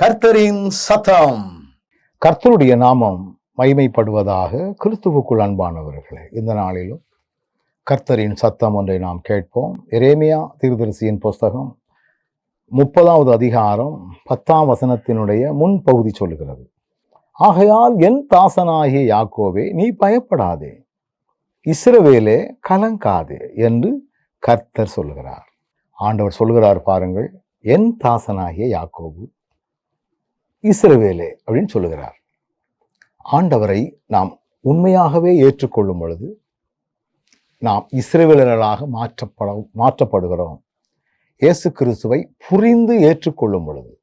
கர்த்தரின் சத்தம். கர்த்தருடைய நாமம் மைமைப்படுவதாக கிறிஸ்துவுக்குள் அன்பானவர்களே இந்த நாளிலும் கர்த்தரின் சத்தம் ஒன்றை நாம் கேட்போம். எரேமியா தீர்தரிசியின் புஸ்தகம் முப்பதாவது அதிகாரம் பத்தாம் வசனத்தினுடைய முன்பகுதி சொல்லுகிறது. ஆகையால் என் தாசனாகிய யாக்கோவே நீ பயப்படாதே. இஸ்ரவேலே கலங்காதே என்று கர்த்தர் சொல்லுகிறார். ஆண்டவர் சொல்லுகிறார் பாருங்கள் என் தாசனாகிய யாக்கோபு இஸ்ரவேலே அப்படின்னு சொல்லுகிறார். ஆண்டவரை நாம் உண்மையாகவே ஏற்றுக்கொள்ளும் பொழுது நாம் இஸ்ரவேலர்களாக மாற்றப்பட மாற்றப்படுகிறோம். இயேசு கிறிஸ்துவை புரிந்து ஏற்றுக்கொள்ளும் பொழுது.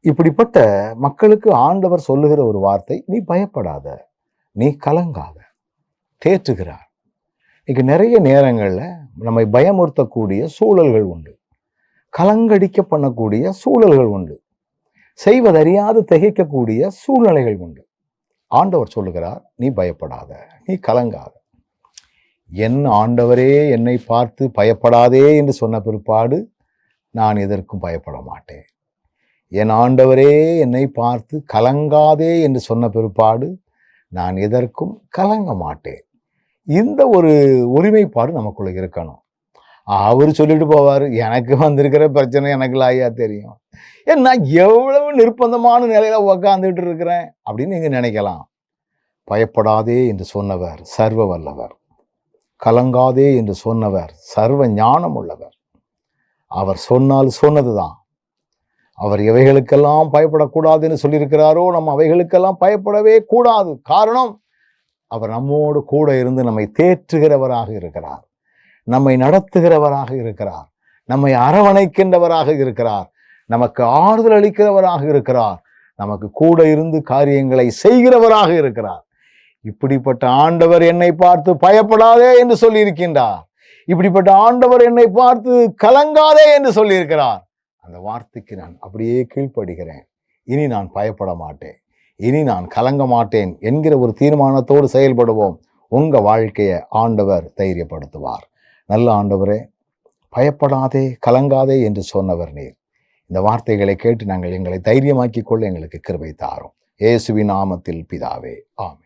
இப்படிப்பட்ட மக்களுக்கு ஆண்டவர் சொல்லுகிற ஒரு வார்த்தை நீ பயப்படாத நீ கலங்காத தேற்றுகிறார். இன்னைக்கு நிறைய நேரங்களில் நம்மை பயமுறுத்தக்கூடிய சூழல்கள் உண்டு. கலங்கடிக்க பண்ணக்கூடிய சூழல்கள் உண்டு. செய்வதறியாது திகைக்கக்கூடிய சூழ்நிலைகள் உண்டு. ஆண்டவர் சொல்லுகிறார் நீ பயப்படாத நீ கலங்காத. என் ஆண்டவரே என்னை பார்த்து பயப்படாதே என்று சொன்ன பிற்பாடு நான் எதற்கும் பயப்பட மாட்டேன். என் ஆண்டவரே என்னை பார்த்து கலங்காதே என்று சொன்ன பிற்பாடு நான் எதற்கும் கலங்க மாட்டேன். இந்த ஒரு ஒருமைப்பாடு நமக்குள்ள இருக்கணும். அவர் சொல்லிட்டு போவார் எனக்கு வந்திருக்கிற பிரச்சனை எனக்கு ஐயா தெரியும். ஏன் நான் எவ்வளவு நிர்பந்தமான நிலையில உக்காந்துட்டு இருக்கிறேன் அப்படின்னு நீங்க நினைக்கலாம். பயப்படாதே என்று சொன்னவர் சர்வ வல்லவர். கலங்காதே என்று சொன்னவர் சர்வ ஞானம் உள்ளவர். அவர் சொன்னால் சொன்னதுதான். அவர் எவைகளுக்கெல்லாம் பயப்படக்கூடாதுன்னு சொல்லியிருக்கிறாரோ நம்ம அவைகளுக்கெல்லாம் பயப்படவே கூடாது. காரணம் அவர் நம்மோடு கூட இருந்து நம்மை தேற்றுகிறவராக இருக்கிறார். நம்மை நடத்துகிறவராக இருக்கிறார். நம்மை அரவணைக்கின்றவராக இருக்கிறார். நமக்கு ஆறுதல் அளிக்கிறவராக இருக்கிறார். நமக்கு கூட இருந்து காரியங்களை செய்கிறவராக இருக்கிறார். இப்படிப்பட்ட ஆண்டவர் என்னை பார்த்து பயப்படாதே என்று சொல்லியிருக்கின்றார். இப்படிப்பட்ட ஆண்டவர் என்னை பார்த்து கலங்காதே என்று சொல்லியிருக்கிறார். அந்த வார்த்தைக்கு நான் அப்படியே கீழ்ப்படுகிறேன். இனி நான் பயப்பட மாட்டேன். இனி நான் கலங்க மாட்டேன் என்கிற ஒரு தீர்மானத்தோடு செயல்படுவோம். உங்கள் வாழ்க்கையை ஆண்டவர் தைரியப்படுத்துவார். நல்ல ஆண்டவரே பயப்படாதே கலங்காதே என்று சொன்னவர் நீர். இந்த வார்த்தைகளை கேட்டு நாங்கள் எங்களை தைரியமாக்கிக் கொள்ள எங்களுக்கு கிருபை தாரும். இயேசுவின் நாமத்தில் பிதாவே ஆமே